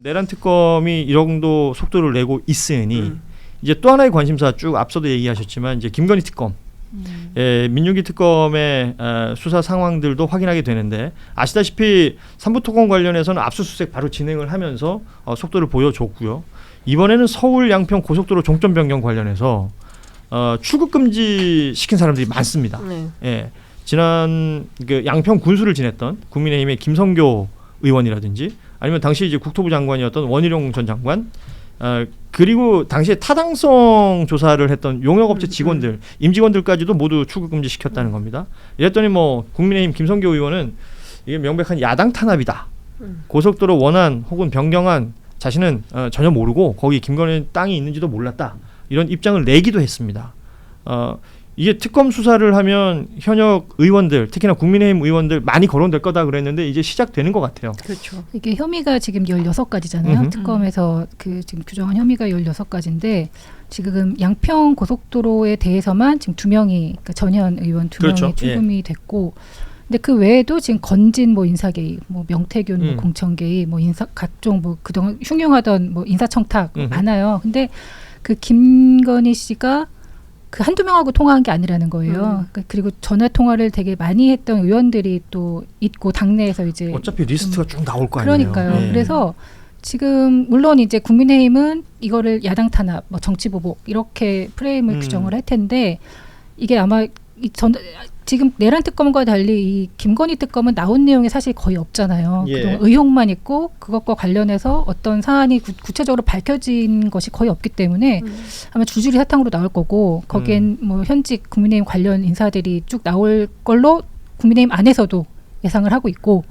내란 특검이 이 정도 속도를 내고 있으니 음. 이제 또 하나의 관심사 쭉 앞서도 얘기하셨지만 이제 김건희 특검, 음. 예, 민유기 특검의 어, 수사 상황들도 확인하게 되는데 아시다시피 삼부토건 관련해서는 압수수색 바로 진행을 하면서 어, 속도를 보여줬고요. 이번에는 서울 양평 고속도로 종점 변경 관련해서 어, 출국 금지 시킨 사람들이 많습니다. 네. 예, 지난 그 양평 군수를 지냈던 국민의힘의 김성교 의원이라든지 아니면 당시 이제 국토부 장관이었던 원희룡 전 장관 어, 그리고 당시에 타당성 조사를 했던 용역업체 음, 직원들 임직원들까지도 모두 출국 금지 시켰다는 겁니다. 이랬더니 뭐 국민의힘 김성교 의원은 이게 명백한 야당 탄압이다. 음. 고속도로 원안 혹은 변경안 자신은 어, 전혀 모르고 거기 김건희 땅이 있는지도 몰랐다. 이런 입장을 내기도 했습니다. 어, 이게 특검 수사를 하면 현역 의원들, 특히나 국민의힘 의원들 많이 거론될 거다 그랬는데 이제 시작되는 것 같아요. 그렇죠. 이게 혐의가 지금 16가지잖아요. 음흠. 특검에서 그 지금 규정한 혐의가 16가지인데 지금 양평 고속도로에 대해서만 지금 두 명이 그러니까 전현 의원 두 그렇죠. 명이 출금이 됐고 근데 그 외에도 지금 건진 뭐 인사 개입, 뭐 명태균 뭐 음. 공천 개입, 뭐 인사 각종 뭐 그동안 흉흉하던 뭐 인사청탁 음흠. 많아요. 근데 그 김건희 씨가 그 한두 명하고 통화한 게 아니라는 거예요. 음. 그- 그리고 전화 통화를 되게 많이 했던 의원들이 또 있고 당내에서 이제 어차피 리스트가 쭉 나올 거 아니에요. 그러니까요. 예. 그래서 지금 물론 이제 국민의힘은 이거를 야당 탄압, 뭐 정치 보복 이렇게 프레임을 음. 규정을 할 텐데 이게 아마 이 전 지금 내란 특검과 달리 이 김건희 특검은 나온 내용이 사실 거의 없잖아요. 예. 그동안 의혹만 있고 그것과 관련해서 어떤 사안이 구, 구체적으로 밝혀진 것이 거의 없기 때문에 음. 아마 줄줄이 사탕으로 나올 거고 거기엔 뭐 현직 국민의힘 관련 인사들이 쭉 나올 걸로 국민의힘 안에서도 예상을 하고 있고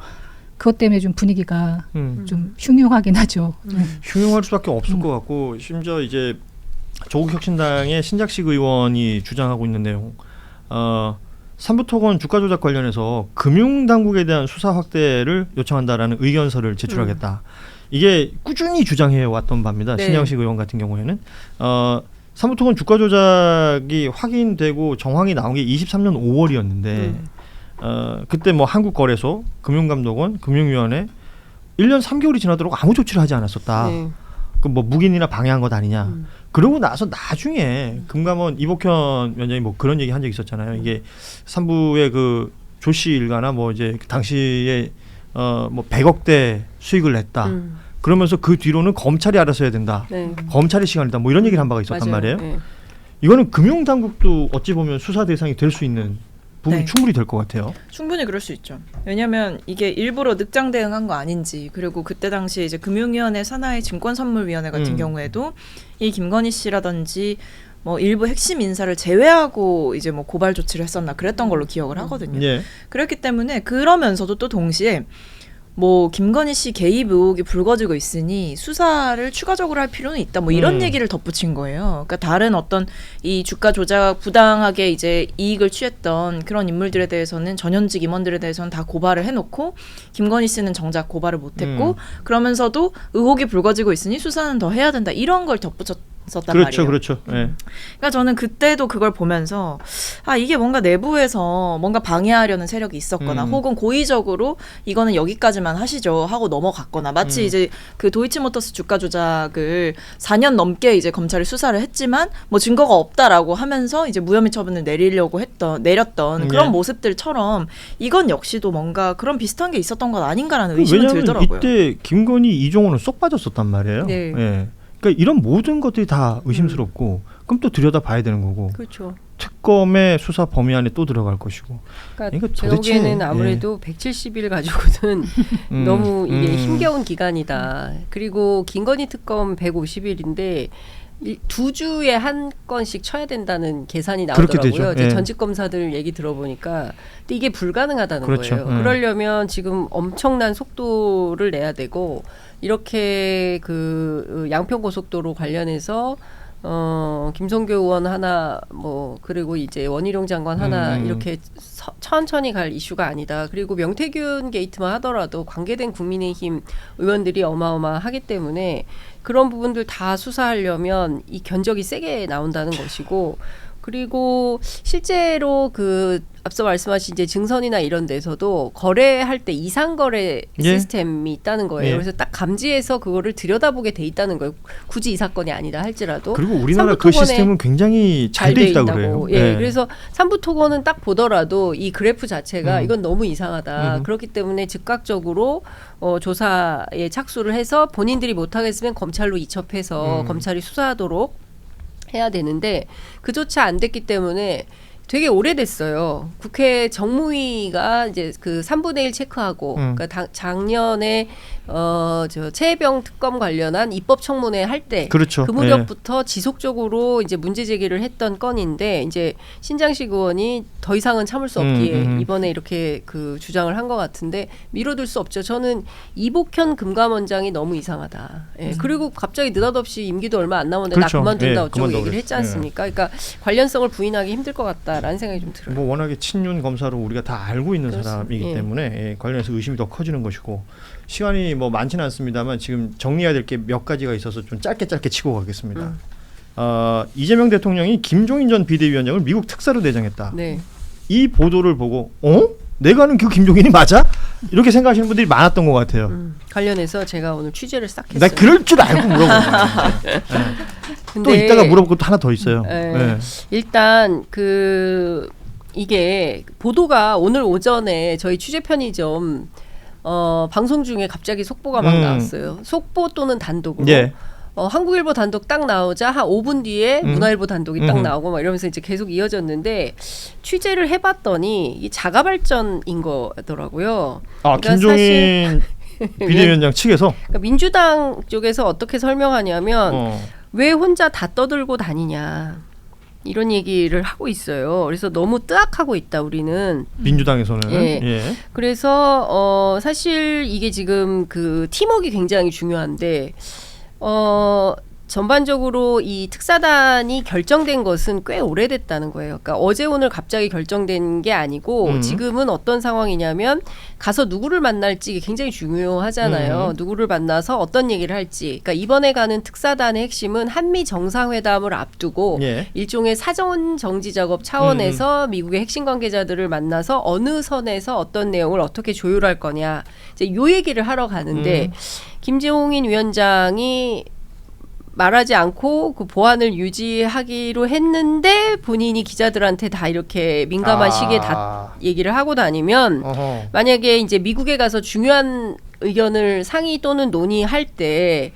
그것 때문에 좀 분위기가 음. 좀 흉흉하긴 하죠. 음. 흉흉할 수밖에 없을 음. 것 같고 심지어 이제 조국 혁신당의 신작식 의원이 주장하고 있는 내용, 어, 삼부토건 주가 조작 관련해서 금융 당국에 대한 수사 확대를 요청한다라는 의견서를 제출하겠다. 이게 꾸준히 주장해 왔던 바입니다. 네. 신양식 의원 같은 경우에는 어, 삼부토건 주가 조작이 확인되고 정황이 나온 게 23년 5월이었는데 네. 어, 그때 뭐 한국거래소, 금융감독원, 금융위원회 1년 3개월이 지나도록 아무 조치를 하지 않았었다. 네. 그뭐 묵인이나 방해한 것 아니냐. 음. 그러고 나서 나중에 금감원 이복현 위원장이 뭐 그런 얘기 한 적 있었잖아요. 이게 삼부의 그 조씨 일가나 뭐 이제 그 당시에 어뭐 100억대 수익을 냈다. 음. 그러면서 그 뒤로는 검찰이 알아서 해야 된다. 네. 검찰의 시간이다. 뭐 이런 얘기를 한 바가 있었단 맞아요. 말이에요. 네. 이거는 금융 당국도 어찌 보면 수사 대상이 될 수 있는 부분이 네. 충분히 될 것 같아요. 충분히 그럴 수 있죠. 왜냐하면 이게 일부러 늑장 대응한 거 아닌지 그리고 그때 당시 이제 금융위원회 산하의 증권선물위원회 같은 음. 경우에도 이 김건희 씨라든지 뭐 일부 핵심 인사를 제외하고 이제 뭐 고발 조치를 했었나 그랬던 걸로 기억을 하거든요. 예. 그렇기 때문에 그러면서도 또 동시에 뭐 김건희 씨 개입 의혹이 불거지고 있으니 수사를 추가적으로 할 필요는 있다. 뭐 이런 음. 얘기를 덧붙인 거예요. 그러니까 다른 어떤 이 주가 조작 부당하게 이제 이익을 취했던 그런 인물들에 대해서는 전현직 임원들에 대해서는 다 고발을 해놓고 김건희 씨는 정작 고발을 못했고 음. 그러면서도 의혹이 불거지고 있으니 수사는 더 해야 된다. 이런 걸 덧붙였 단 그렇죠, 말이에요. 그렇죠. 예. 그러니까 저는 그때도 그걸 보면서 아 이게 뭔가 내부에서 뭔가 방해하려는 세력이 있었거나 음. 혹은 고의적으로 이거는 여기까지만 하시죠 하고 넘어갔거나 마치 음. 이제 그 도이치모터스 주가 조작을 4년 넘게 이제 검찰이 수사를 했지만 뭐 증거가 없다라고 하면서 이제 무혐의 처분을 내리려고 했던 내렸던 음, 그런 예. 모습들처럼 이건 역시도 뭔가 그런 비슷한 게 있었던 것 아닌가라는 의심은 왜냐하면 들더라고요. 이때 김건희 이종호는 쏙 빠졌었단 말이에요. 네. 예. 그러니까 이런 모든 것들이 다 의심스럽고 그럼 또 들여다 봐야 되는 거고 그렇죠. 특검의 수사 범위 안에 또 들어갈 것이고 그러니까 보기에는 아무래도 170일 가지고는 음, 너무 이게 음. 힘겨운 기간이다. 그리고 김건희 특검 150일인데 두 주에 한 건씩 쳐야 된다는 계산이 나오더라고요. 이제 예. 전직 검사들 얘기 들어보니까 근데 이게 불가능하다는 그렇죠. 거예요. 예. 그러려면 지금 엄청난 속도를 내야 되고 이렇게 그 양평 고속도로 관련해서 어 김성교 의원 하나 뭐 그리고 이제 원희룡 장관 하나 음. 이렇게 서- 천천히 갈 이슈가 아니다. 그리고 명태균 게이트만 하더라도 관계된 국민의힘 의원들이 어마어마하기 때문에 그런 부분들 다 수사하려면 이 견적이 세게 나온다는 것이고 그리고 실제로 그 앞서 말씀하신 이제 증선이나 이런 데서도 거래할 때 이상 거래 예. 시스템이 있다는 거예요. 예. 그래서 딱 감지해서 그거를 들여다보게 돼 있다는 거예요. 굳이 이 사건이 아니다 할지라도 그리고 우리나라 그 시스템은 굉장히 잘 돼 있다고 있다고. 그래요. 예, 예. 그래서 삼부토건은 딱 보더라도 이 그래프 자체가 음. 이건 너무 이상하다. 음. 그렇기 때문에 즉각적으로 어, 조사에 착수를 해서 본인들이 못하겠으면 검찰로 이첩해서 음. 검찰이 수사하도록 해야 되는데 그조차 안 됐기 때문에 되게 오래됐어요. 국회 정무위가 이제 그 3분의 1 체크하고 음. 그러니까 당- 작년에 어저 최혜병 특검 관련한 입법 청문회 할 때 그렇죠. 그 무렵부터 지속적으로 이제 문제 제기를 했던 건인데 이제 신장식 의원이 더 이상은 참을 수 없기에 음, 음. 이번에 이렇게 그 주장을 한 것 같은데 미뤄둘 수 없죠. 저는 이복현 금감원장이 너무 이상하다. 예. 그리고 갑자기 느닷없이 임기도 얼마 안 남았는데 음. 그렇죠. 나 그만둔다 예, 어쩌고 그만둬 얘기를 했지 않습니까? 그러니까 관련성을 부인하기 힘들 것 같다 라는 생각이 좀 들어요. 뭐 워낙에 친윤 검사로 우리가 다 알고 있는 그렇습니다. 사람이기 예. 때문에 예, 관련해서 의심이 더 커지는 것이고 시간이 뭐 많지는 않습니다만 지금 정리해야 될 게 몇 가지가 있어서 좀 짧게 짧게 치고 가겠습니다. 음. 어, 이재명 대통령이 김종인 전 비대위원장을 미국 특사로 대장했다. 네. 이 보도를 보고 어? 내가 아는 그 김종인이 맞아? 이렇게 생각하시는 분들이 많았던 것 같아요. 음, 관련해서 제가 오늘 취재를 싹나 했어요. 그럴 줄 알고 물어본 거예요. 또 이따가 물어볼 것도 하나 더 있어요. 예. 네. 일단 그 이게 보도가 오늘 오전에 저희 취재 편의점 어 방송 중에 갑자기 속보가 막 음. 나왔어요. 속보 또는 단독으로. 예. 어, 한국일보 단독 딱 나오자 한 5분 뒤에 음. 문화일보 단독이 딱 음. 나오고 막 이러면서 이제 계속 이어졌는데 취재를 해봤더니 이 자가 발전인 거더라고요. 아 그러니까 김종인 비대위원장 측에서 그러니까 민주당 쪽에서 어떻게 설명하냐면 어. 왜 혼자 다 떠들고 다니냐 이런 얘기를 하고 있어요. 그래서 너무 뜨악하고 있다 우리는. 민주당에서는 예. 예. 그래서 어 사실 이게 지금 그 팀워크가 굉장히 중요한데 어 전반적으로 이 특사단이 결정된 것은 꽤 오래됐다는 거예요. 그러니까 어제 오늘 갑자기 결정된 게 아니고 음. 지금은 어떤 상황이냐면 가서 누구를 만날지 이게 굉장히 중요하잖아요. 음. 누구를 만나서 어떤 얘기를 할지. 그러니까 이번에 가는 특사단의 핵심은 한미 정상회담을 앞두고 예. 일종의 사전 정지 작업 차원에서 미국의 핵심 관계자들을 만나서 어느 선에서 어떤 내용을 어떻게 조율할 거냐 이제 요 얘기를 하러 가는데 음. 김재홍인 위원장이 말하지 않고 그 보안을 유지하기로 했는데 본인이 기자들한테 다 이렇게 민감한 아. 시기에 다 얘기를 하고 다니면 어허. 만약에 이제 미국에 가서 중요한 의견을 상의 또는 논의할 때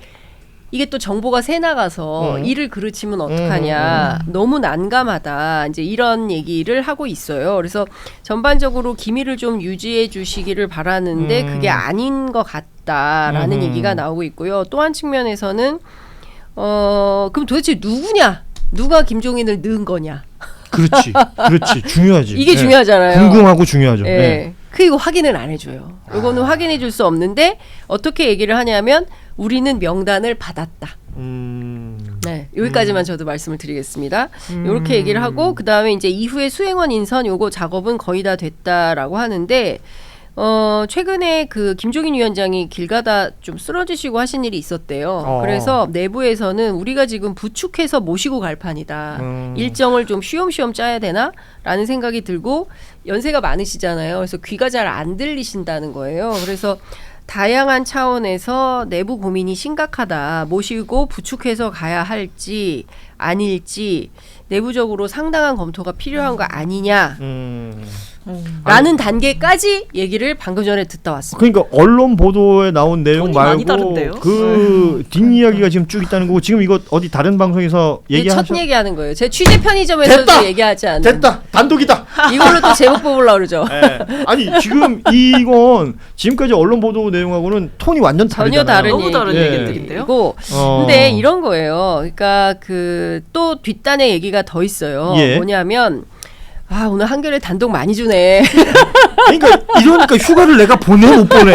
이게 또 정보가 새 나가서 음. 이를 그르치면 어떡하냐 너무 난감하다 이제 이런 얘기를 하고 있어요. 그래서 전반적으로 기밀을 좀 유지해 주시기를 바라는데 음. 그게 아닌 것 같다라는 음. 얘기가 나오고 있고요. 또 한 측면에서는 어 그럼 도대체 누구냐? 누가 김종인을 넣은 거냐? 그렇지, 그렇지, 중요하지. 이게 예. 중요하잖아요. 궁금하고 중요하죠. 예. 예. 그 이거 확인을 안 해줘요. 이거는 확인해 줄 수 없는데 어떻게 얘기를 하냐면 우리는 명단을 받았다. 음. 네, 여기까지만 저도 말씀을 드리겠습니다. 이렇게 얘기를 하고 그 다음에 이제 이후에 수행원 인선 요거 작업은 거의 다 됐다라고 하는데 어 최근에 그 김종인 위원장이 길 가다 좀 쓰러지시고 하신 일이 있었대요. 어. 그래서 내부에서는 우리가 지금 부축해서 모시고 갈 판이다. 음. 일정을 좀 쉬엄쉬엄 짜야 되나 라는 생각이 들고 연세가 많으시잖아요. 그래서 귀가 잘 안 들리신다는 거예요. 그래서 다양한 차원에서 내부 고민이 심각하다. 모시고 부축해서 가야 할지 아닐지 내부적으로 상당한 검토가 필요한 거 아니냐. 음. 라는 단계까지 얘기를 방금 전에 듣다 왔습니다. 그러니까 언론 보도에 나온 내용 톤이 많이 말고 다른데요? 그 뒷이야기가 지금 쭉 있다는 거고 지금 이거 어디 다른 방송에서 이게 얘기하셔 첫 얘기하는 거예요. 제 취재 편의점에서도 됐다! 얘기하지 않은. 됐다 단독이다. 이걸로 또 제목 뽑으려고 그러죠. 예. 아니 지금 이건 지금까지 언론 보도 내용하고는 톤이 완전 전혀 다르잖아요. 다른 너무 다른 예. 얘기들인데요. 고 어. 근데 이런 거예요. 그러니까 그 또 뒷단의 얘기가 더 있어요. 예. 뭐냐면 아 오늘 한겨레 단독 많이 주네. 그러니까 이러니까 휴가를 내가 보내 못 보내.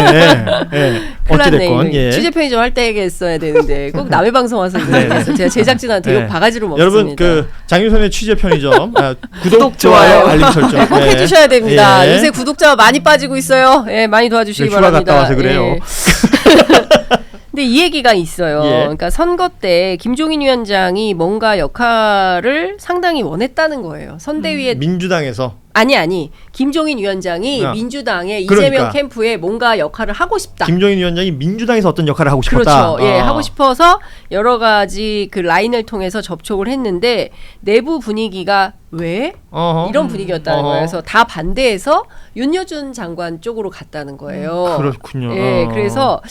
예. 어찌 큰일 났네. 됐건 이거 예. 취재 편의점 할때 얘기했어야 되는데 꼭 남의 방송 와서 네, 얘기했어. 제가 제작진한테 네. 욕 바가지로 먹습니다. 여러분 그 장윤선의 취재 편의점 아, 구독, 구독, 좋아요. 알림 설정 꼭 예. 해주셔야 됩니다. 예. 요새 구독자가 많이 빠지고 있어요. 예, 많이 도와주시기 네, 휴가 바랍니다. 갔다 와서 그래요. 예. 근데 이 얘기가 있어요. 예. 그러니까 선거 때 김종인 위원장이 뭔가 역할을 상당히 원했다는 거예요. 선대위에 민주당에서 아니 아니 김종인 위원장이 야. 민주당의 그러니까. 이재명 캠프에 뭔가 역할을 하고 싶다. 김종인 위원장이 민주당에서 어떤 역할을 하고 싶었다. 그렇죠. 예, 아. 하고 싶어서 여러 가지 그 라인을 통해서 접촉을 했는데 내부 분위기가 왜 어허. 이런 분위기였다는 어허. 거예요. 그래서 다 반대해서 윤여준 장관 쪽으로 갔다는 거예요. 그렇군요. 예, 어. 그래서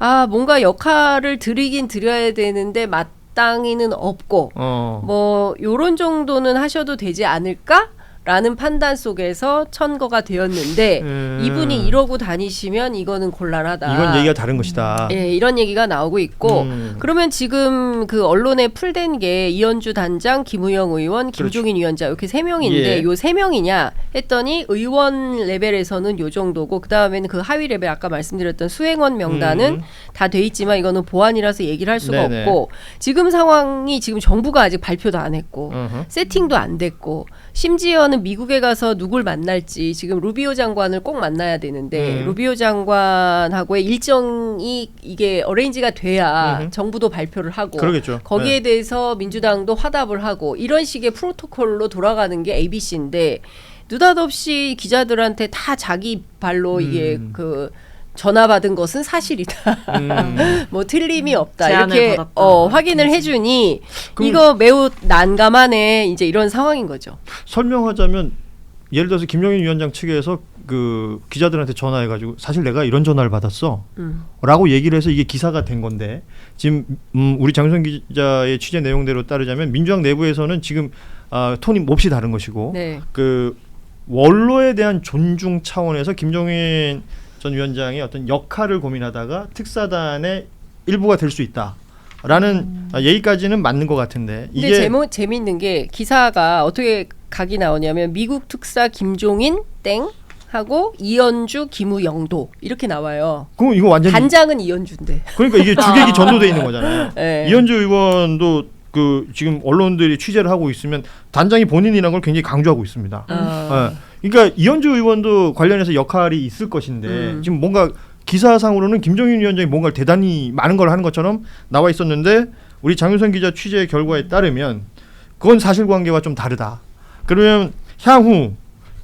아 뭔가 역할을 드리긴 드려야 되는데 마땅히는 없고 어. 뭐 요런 정도는 하셔도 되지 않을까? 라는 판단 속에서 천거가 되었는데 음. 이분이 이러고 다니시면 이거는 곤란하다. 이건 얘기가 다른 것이다. 예, 이런 얘기가 나오고 있고 음. 그러면 지금 그 언론에 풀된 게 이현주 단장, 김우영 의원, 그렇죠. 김종인 위원장 이렇게 세 명인데 예. 요세 명이냐 했더니 의원 레벨에서는 요 정도고 그 다음에는 그 하위 레벨 아까 말씀드렸던 수행원 명단은 음. 다돼 있지만 이거는 보안이라서 얘기를 할 수가 네네. 없고 지금 상황이 지금 정부가 아직 발표도 안 했고 어허. 세팅도 안 됐고 심지어는 미국에 가서 누굴 만날지 지금 루비오 장관을 꼭 만나야 되는데 음. 루비오 장관하고의 일정이 이게 어레인지가 돼야 음흠. 정부도 발표를 하고 그러겠죠. 거기에 네. 대해서 민주당도 화답을 하고 이런 식의 프로토콜로 돌아가는 게 ABC인데 느닷없이 기자들한테 다 자기 발로 이게 음. 그 전화 받은 것은 사실이다. 음. 뭐 틀림이 없다. 제안을 이렇게 받았다. 어, 확인을 해주니 그럼- 이거 매우 난감하네. 이제 이런 상황인 거죠. 설명하자면 예를 들어서 김용인 위원장 측에서 그 기자들한테 전화해가지고 사실 내가 이런 전화를 받았어. 음. 라고 얘기를 해서 이게 기사가 된 건데 지금 음, 우리 장윤선 기자의 취재 내용대로 따르자면 민주당 내부에서는 지금 아, 톤이 몹시 다른 것이고 네. 그 원로에 대한 존중 차원에서 김종인 전 위원장의 어떤 역할을 고민하다가 특사단의 일부가 될 수 있다라는 아, 얘기까지는 맞는 것 같은데 근데 이게 제목 재밌는 게 기사가 어떻게 각이 나오냐면 미국 특사 김종인 땡 하고 이현주 김우영도 이렇게 나와요. 그럼 이거 완전 히 단장은 이현주인데. 그러니까 이게 주객이 전도돼 있는 거잖아요. 네. 이현주 의원도 그 지금 언론들이 취재를 하고 있으면 단장이 본인이라는 걸 굉장히 강조하고 있습니다. 어. 예. 그러니까 이현주 의원도 관련해서 역할이 있을 것인데 음. 지금 뭔가 기사상으로는 김정인 위원장이 뭔가를 대단히 많은 걸 하는 것처럼 나와 있었는데 우리 장윤선 기자 취재 결과에 따르면 그건 사실관계와 좀 다르다. 그러면 향후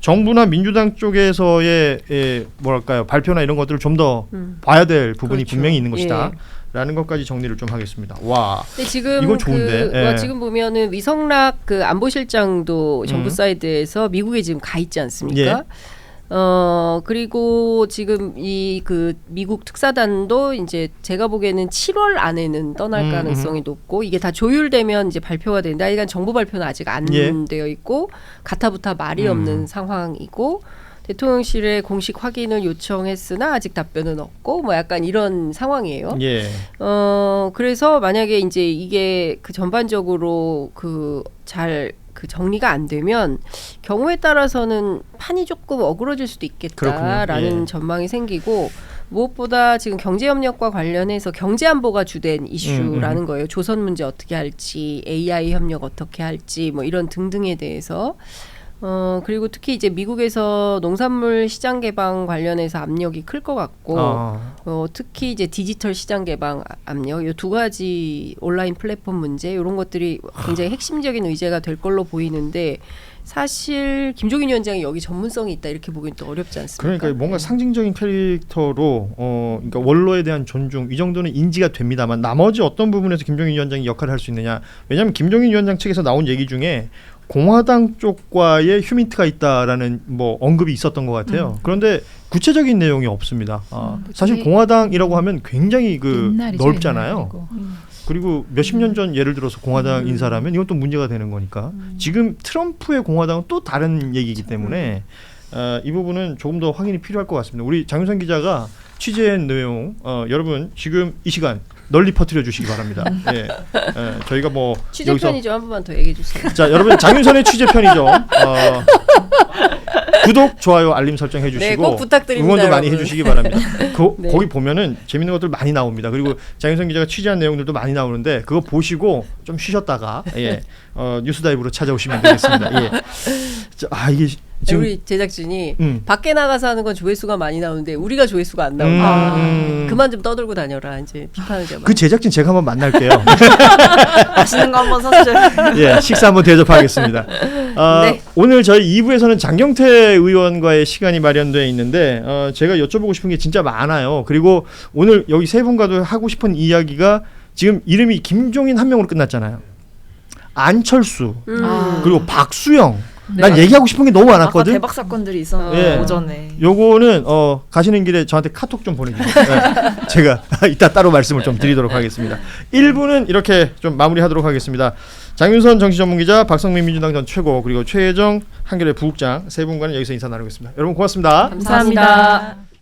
정부나 민주당 쪽에서의 예, 뭐랄까요 발표나 이런 것들을 좀더 음. 봐야 될 부분이 그렇죠. 분명히 있는 것이다. 예. 라는 것까지 정리를 좀 하겠습니다. 와. 근데 지금 이건 좋은데, 그, 예. 뭐 지금 보면은 위성락 그 안보실장도 정부 음. 사이드에서 미국에 지금 가 있지 않습니까? 예. 어 그리고 지금 이 그 미국 특사단도 이제 제가 보기에는 7월 안에는 떠날 음, 가능성이 높고 이게 다 조율되면 이제 발표가 되는데 아직은 정부 발표는 아직 안 예. 되어 있고 가타부타 말이 음. 없는 상황이고 대통령실에 공식 확인을 요청했으나 아직 답변은 없고 뭐 약간 이런 상황이에요. 예. 어 그래서 만약에 이제 이게 그 전반적으로 그잘 그 정리가 안 되면 경우에 따라서는 판이 조금 어그러질 수도 있겠다라는. 예. 전망이 생기고 무엇보다 지금 경제 협력과 관련해서 경제 안보가 주된 이슈라는 음, 거예요. 조선 문제 어떻게 할지, AI 협력 어떻게 할지 뭐 이런 등등에 대해서 어 그리고 특히 이제 미국에서 농산물 시장 개방 관련해서 압력이 클 것 같고 어. 어, 특히 이제 디지털 시장 개방 압력, 이 두 가지 온라인 플랫폼 문제 이런 것들이 굉장히 핵심적인 의제가 될 걸로 보이는데 사실 김종인 위원장이 여기 전문성이 있다 이렇게 보기는 또 어렵지 않습니까? 그러니까 뭔가 상징적인 캐릭터로 어 그러니까 원로에 대한 존중 이 정도는 인지가 됩니다만 나머지 어떤 부분에서 김종인 위원장이 역할을 할 수 있느냐 왜냐하면 김종인 위원장 측에서 나온 얘기 중에 공화당 쪽과의 휴민트가 있다라는 뭐 언급이 있었던 것 같아요. 그런데 구체적인 내용이 없습니다. 아, 음, 사실 공화당이라고 하면 굉장히 그 옛날이죠, 넓잖아요. 음. 그리고 몇십 년 전 예를 들어서 공화당 음. 인사라면 또 문제가 되는 거니까 지금 트럼프의 공화당은 또 다른 얘기이기 때문에 어, 이 부분은 조금 더 확인이 필요할 것 같습니다. 우리 장윤선 기자가 취재한 내용 어, 여러분 지금 이 시간 널리 퍼뜨려 주시기 바랍니다. 예, 예, 저희가 뭐 여기서 취재편이 좀한 번만 더 얘기해 주세요. 자 여러분 장윤선의 취재편이죠. 어, 구독, 좋아요, 알림 설정 해주시고 네, 꼭 부탁드립니다, 응원도 많이 여러분. 해주시기 바랍니다. 그, 네. 거기 보면은 재밌는 것들 많이 나옵니다. 그리고 장윤선 기자가 취재한 내용들도 많이 나오는데 그거 보시고 좀 쉬셨다가 예, 어, 뉴스다이브로 찾아오시면 되겠습니다. 예. 자, 아 이게 지금 우리 제작진이 음. 밖에 나가서 하는 건 조회수가 많이 나오는데 우리가 조회수가 안 나온다. 음. 그만 좀 떠들고 다녀라 이제 비판을 제가. 그 제작진 제가 한번 만날게요. 맛있는 거 한번 사주세요. 예, 식사 한번 대접하겠습니다. 아, 네. 오늘 저희 2부에서는 장경태 의원과의 시간이 마련되어 있는데 어, 제가 여쭤보고 싶은 게 진짜 많아요. 그리고 오늘 여기 세 분과도 하고 싶은 이야기가 지금 이름이 김종인 한 명으로 끝났잖아요. 안철수 음. 아. 그리고 박수영. 난 네. 얘기하고 싶은 게 너무 아까 많았거든. 대박 사건들이 있었는데 예. 오전에. 요거는 어 가시는 길에 저한테 카톡 좀 보내주세요. 네. 제가 이따 따로 말씀을 좀 드리도록 하겠습니다. 1부는 이렇게 좀 마무리하도록 하겠습니다. 장윤선 정치전문기자, 박성민 민주당 전 최고 그리고 최혜정 한겨레 부국장 세 분과는 여기서 인사 나누겠습니다. 여러분 고맙습니다. 감사합니다. 감사합니다.